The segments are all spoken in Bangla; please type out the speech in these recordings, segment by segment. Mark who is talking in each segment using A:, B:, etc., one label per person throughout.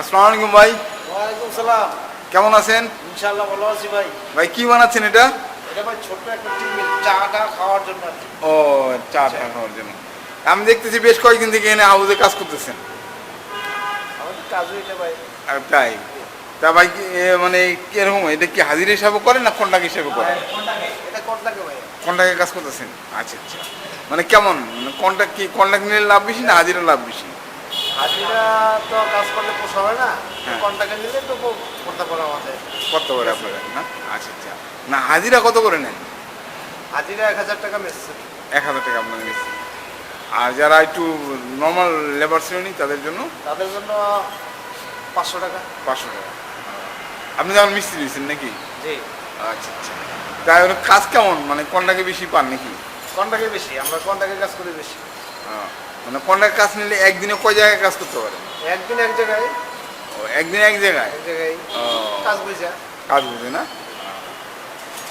A: আসসালামু আলাইকুম ভাই।
B: ওয়ালাইকুম সালাম।
A: কেমন আছেন?
B: ইনশাআল্লাহ ভালো আছি ভাই।
A: ভাই কি বানাচ্ছেন এটা?
B: এটা ভাই ছোট্ট একটা টিফিন চাটা খাওয়ার জন্য
A: ও চা চা খাওয়ার জন্য। আমি দেখতেছি বেশ কয়েকদিন থেকে এনে হাউসে কাজ করতেছেন।
B: আমাদের কাজও এটা ভাই।
A: তাই? তা ভাই মানে কীরকম? এটা কি হাজির হিসাবে করেন না কন্টাক্ট হিসাবে করেন
B: এটা কোন থাকে ভাই?
A: কন্টাক্টে কাজ করতেছেন? আচ্ছা আচ্ছা। মানে কেমন? মানে কন্ট্যাক্ট কি কন্ট্যাক্ট নিলে লাভ বেশি না হাজিরা লাভ বেশি?
B: হাজিরা তো কাজ করলে পোষা হয় না
A: হ্যাঁ।
B: কন্টাকে নিলে তো করতে পারে আমাদের।
A: কত করে আপনারা না? আচ্ছা আচ্ছা। না হাজিরা কত করে নেন?
B: হাজিরা এক হাজার টাকা মেসছে
A: এক হাজার টাকা আপনার নিচ্ছি আর যারা একটু নর্মাল লেবার শ্রেণি তাদের জন্য?
B: তাদের জন্য পাঁচশো টাকা।
A: পাঁচশো টাকা। আপনি যেমন মিস্ত্রি দিয়েছেন নাকি?
B: জি।
A: আচ্ছা আচ্ছা। তাই ওর কাজ কেমন? মানে কন্টাকে বেশি পান নাকি?
B: কন্টাকে বেশি আমরা কন্টাকে কাজ করি বেশি।
A: আহ, মানে কন্টাকে কাজ নিলে একদিনে কয় জায়গায় কাজ করতে পারে?
B: একদিন এক জায়গায়।
A: ও একদিন এক জায়গায়?
B: এক জায়গায় কাজ বুঝা।
A: কাজ বুঝে না?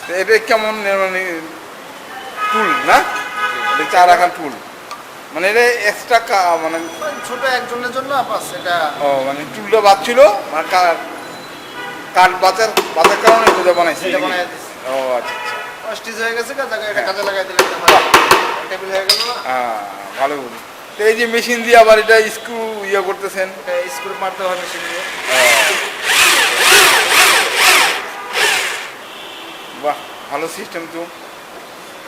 A: তো এটা কেমন মানে টুল না? এটা চা রাখার টুল মানে এটা এক্সট্রা মানে
B: ছোট একজনের জন্য পাস এটা।
A: ও মানে টুলটা বাঁচছিল মানে কাঠ বাঁচার বাঁচার কারণে এটা বানাইছে
B: এটা
A: ও আচ্ছা আচ্ছা।
B: স্টিচ হয়ে গেছে কাজ এটা
A: হ্যাঁ।
B: কাজে লাগাই দিলে টেবিল হয়ে গেল। না
A: হ্যাঁ, ভালো বলি তো এই যে মেশিন দিয়ে আবার এটা স্ক্রু ইয়ে করতেছেন।
B: স্ক্রু মারতে হবে মেশিন দিয়ে।
A: বাহ ভালো সিস্টেম তো।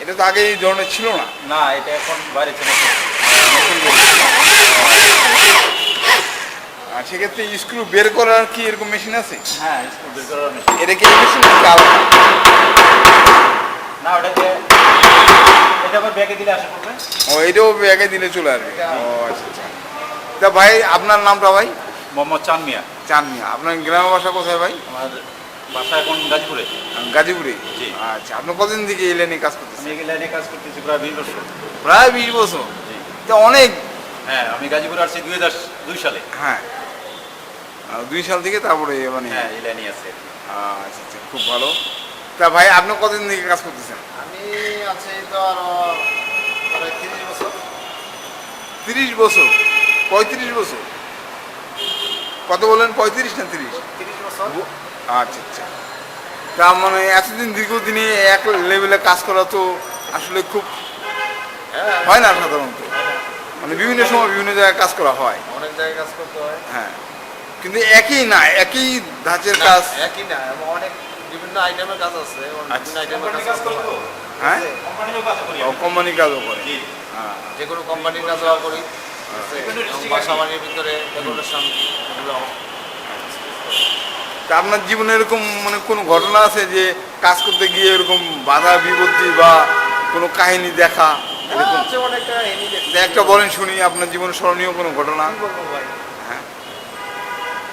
A: এটা তো আগে এই ধরনের ছিল না?
C: না এটা এখন বাইরে চলে
A: আর সেক্ষেত্রে স্ক্রু বের করার কি এরকম মেশিন আছে?
C: হ্যাঁ স্কুল বের করার মেশিন।
A: এটা কি মেশিন
C: না ওটাকে
A: ও এটাও ব্যাগে দিলে চলে আসবে। ও আচ্ছা আচ্ছা। তা ভাই আপনার নামটা ভাই?
C: মোহাম্মদ চান মিয়া।
A: চান মিয়া। আপনার গ্রামের বাসা কোথায় ভাই?
C: আমার বাসা এখন গাজীপুরে।
A: আচ্ছা আপনি কতদিন থেকে এই লাইনে কাজ করতেছেন?
C: এই লাইনে কাজ করতেছি প্রায় বিশ বছর।
A: প্রায় বিশ বছর? তো অনেক?
C: হ্যাঁ আমি গাজীপুরে আসছি দুই হাজার দুই সালে।
A: হ্যাঁ। দুই সাল থেকে তারপরে মানে
C: হ্যাঁ এই লাইনে আছে।
A: আচ্ছা আচ্ছা খুব ভালো। তা ভাই আপনি কতদিন থেকে কাজ করতেছেন?
B: আমি আছি তো আরও তিরিশ বছর।
A: তিরিশ বছর পঁয়ত্রিশ বছর। কত বলেন পঁয়ত্রিশ না তিরিশ?
B: তিরিশ বছর।
A: আচ্ছা আচ্ছা। তা মানে এতদিন দীর্ঘদিনে এক লেভেলে কাজ করা তো আসলে খুব
B: হ্যাঁ।
A: হয় না সাধারণত। মানে বিভিন্ন সময় বিভিন্ন জায়গায় কাজ করা হয়।
B: অনেক জায়গায় কাজ করতে হয়।
A: হ্যাঁ। কিন্তু একই না একই ধাঁচের কাজ।
B: একই না এবং অনেক বিভিন্ন আইটেমের কাজ আছে। এবং
A: আচ্ছা।
B: বিভিন্ন আইটেমের কাজ
C: কাজ করি
B: করতে হয়।
A: হ্যাঁ
C: কোম্পানিরও কাজ করি।
A: ও
C: আমি।
A: কোম্পানি কাজও করে হ্যাঁ।
B: যে কোনো কোম্পানির কাজও করি বাসা বাড়ির ভিতরে ডেকোরেশন
A: তা আপনার জীবনে এরকম মানে কোনো ঘটনা আছে যে কাজ করতে গিয়ে এরকম বাধা বিপত্তি বা কোনো কাহিনী দেখা? একটা বলেন শুনি আপনার জীবনে স্মরণীয় কোনো ঘটনা? হ্যাঁ।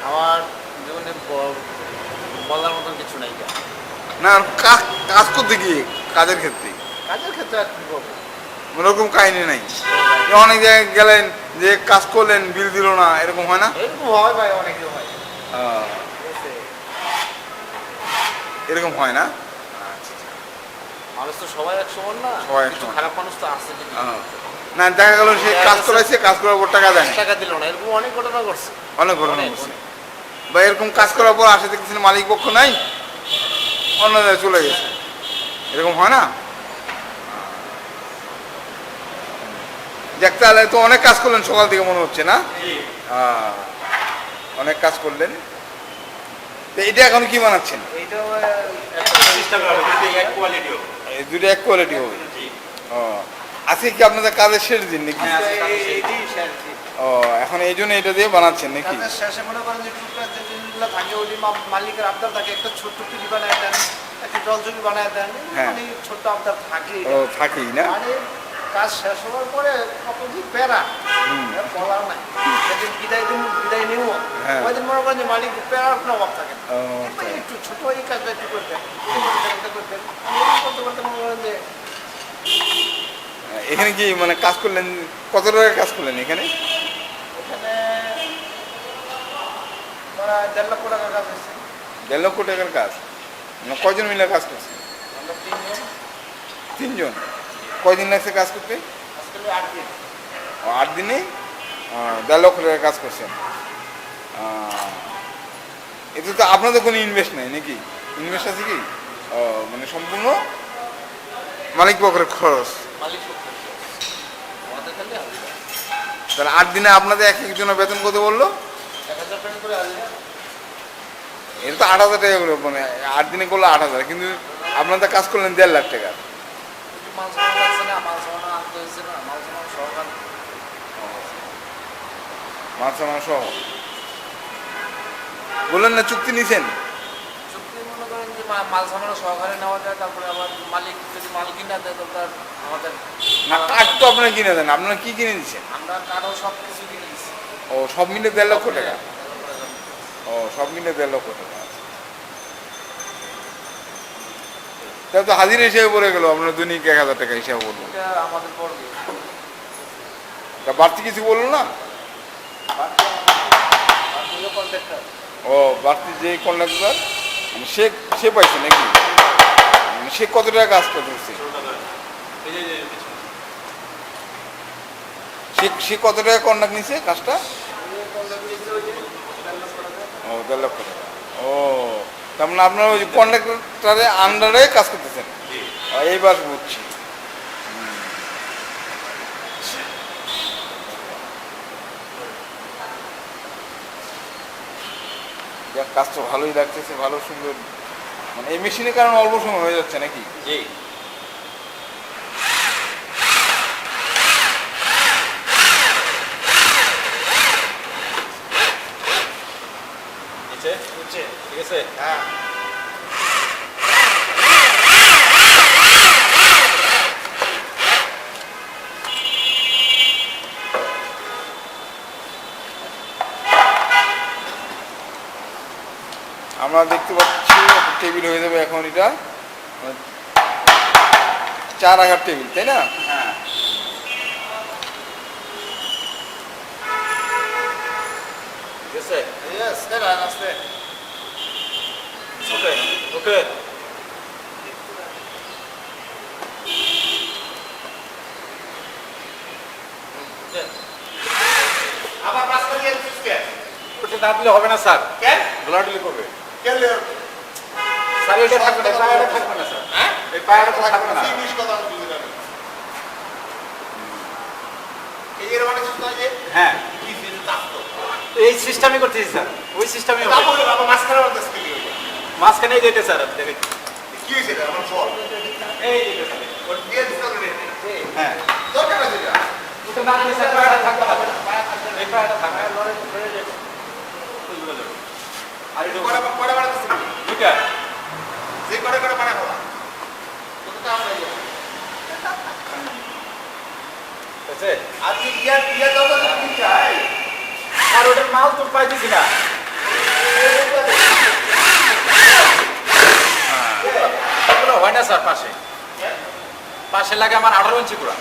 B: আমার জীবনে বলার মতন কিছু নাই।
A: না কাজ করতে গিয়ে? কাজের ক্ষেত্রে
B: কাজের ক্ষেত্রে আর কি বলব
A: ওরকম কাহিনী নাই। অনেক জায়গায় গেলেন যে কাজ করলেন বিল দিল না এরকম হয় না?
B: এরকম হয় ভাই অনেকে হয়।
A: এরকম হয় না?
B: মানুষ তো সবাই এক সমান না।
A: সবাই এক সমান।
B: খারাপ মানুষ তো আছে
A: না দেখা গেল সে কাজ করাইছে কাজ করার পর টাকা দেয়
B: টাকা দিল না এরকম অনেক ঘটনা ঘটছে।
A: অনেক ঘটনা
B: অনেক,
A: ঘটছে। বা এরকম কাজ করার পর আসে দেখতেছেন মালিক পক্ষ নাই? অন্য জায়গায় চলে গেছে। এরকম হয় না? দেখ তাহলে তো অনেক কাজ করলেন সকাল থেকে মনে হচ্ছে না? অনেক কাজ করলেন। তো এটা এখন কি বানাচ্ছেন?
C: এক
A: দুটো এক কোয়ালিটি হবে। ও আজকে কি আপনাদের কাজের শেষ দিন নাকি?
C: হ্যাঁ।
A: ও এখন এই জন্য এটা দিয়ে বানাচ্ছেন নাকি?
B: শেষে মনে করেন যে টুকটাক যে জিনিসগুলো থাকে ওই মালিকের আবদার থাকে একটা ছোট্ট টিভি বানায় দেন একটা বানায় দেন।
A: হ্যাঁ।
B: মানে ছোট্ট আবদার থাকে
A: ও থাকেই না?
B: মানে কাজ শেষ হওয়ার পরে কত যে প্যারা বলার নাই। সেদিন বিদায় দিন বিদায় নিব
A: হ্যাঁ।
B: মনে করেন যে মালিক প্যারার কোনো অভাব থাকে একটু একটু ছোট এই কাজটা একটু করতেন করতেন, একটু করতেন আমি এরকম করতে করতে মনে করেন যে
A: এখানে কি মানে কাজ করলেন? কত টাকা কাজ করলেন এখানে?
B: এখানে দেড় লক্ষ টাকার কাজ হয়েছে।
A: দেড় লক্ষ টাকার কাজ? কয়জন মিলে কাজ করছে?
B: তিনজন।
A: কয়দিন লাগছে কাজ করতে?
B: আট দিনে।
A: দেড় লক্ষ টাকার কাজ করছেন। এতে তো আপনাদের কোনো ইনভেস্ট নেই নাকি? ইনভেস্ট আছে কি? মানে সম্পূর্ণ মালিক পক্ষের খরচ। তাহলে আট দিনে আপনাদের এক একজনের বেতন কত বলল
B: এক হাজার টাকা করে হাজিরা
A: এটা তো আট হাজার টাকা করে মানে আট দিনে করলে আট হাজার কিন্তু আপনাদের কাজ করলেন দেড় লাখ টাকা।
B: মাল সামান সামান সামান
A: সহ। বললেন না চুক্তি নিছেন?
B: চুক্তি মনে করেন যে মাল সহকারে নেওয়া যায় তারপরে আবার মালিক যদি মাল কিনা দেয় তো তার আমাদের
A: না কাঠ তো আপনারা কিনে দেন আপনারা কি কিনে দিচ্ছেন?
B: আমরা কারও সব কিছু কিনে দিচ্ছি।
A: ও সব মিলে দেড় লক্ষ টাকা। ও সব মিলে দেড় লক্ষ টাকা তাহলে তো হাজির হিসেবে পড়ে গেল আপনার দৈনিক এক হাজার টাকা হিসাবে
B: আমাদের পড়বে।
A: তা বাড়তি কিছু বলল না? ও বাড়তি যে কন্ডাক্টর মানে সে সে পাইছে নাকি? মানে সে কত টাকা কাজ করতেছে। সে সে কত টাকা কন্ডাক্ট নিছে কাজটা? ও দেড় লক্ষ টাকা ও তার মানে আপনার ওই আন্ডারে কাজ করতেছেন। এইবার বুঝছি। কাজ তো ভালোই লাগতেছে ভালো সুন্দর। মানে এই মেশিনের কারণে অল্প সময় হয়ে যাচ্ছে নাকি?
C: জি। নিচে ঠিক আছে?
B: হ্যাঁ।
A: আমরা দেখতে পাচ্ছি একটা টেবিল হয়ে যাবে এখন এটা। মানে চার আঘাত টেবিল তাই না?
C: হ্যাঁ। ঠিক আছে?
B: ইয়েস স্যার
C: ওকে ওকে
D: আবার পাস করে দিয়ে
C: ওটা না দিলে হবে না স্যার।
D: কেন?
C: গোলাগুলি করবে
D: কেন লে-
C: স্যার এটা থাকবে না পায়াটা থাকবে না স্যার।
D: হ্যাঁ?
C: এই পায়াটা থাকবে না।
D: ইংলিশ কথা আমি বুঝি না। এই যে মানে সুস্থ আছে,
C: হ্যাঁ।
D: কি ফিল তাপ তো।
C: এই সিস্টেমই করতেছি স্যার। ওই সিস্টেমই হবে।
D: বাবা থেকে গেলো।
C: মাঝখানে যেতে স্যার দেখেন
D: কি হয়েছে এটা? আমার ফল।
C: এই যেতে স্যার
D: ওর দিয়ে দিতে হবে।
C: হ্যাঁ
D: দরকার আছে এটা।
C: ওটা না দিলে স্যার পায়াটা থাকবে না পায়াটা থাকবে আর
D: কয়টা বা- কয়টা বানাতেছিস তুমি?
C: দুইটা
D: যে আমরা ইয়ে?
C: আছে
D: আর দাও তো কি চাই?
C: আর ওটার মাল তো পাইতেছি না এগুলো হয় না স্যার পাশে। পাশে লাগে আমার আঠারো ইঞ্চি কুড়া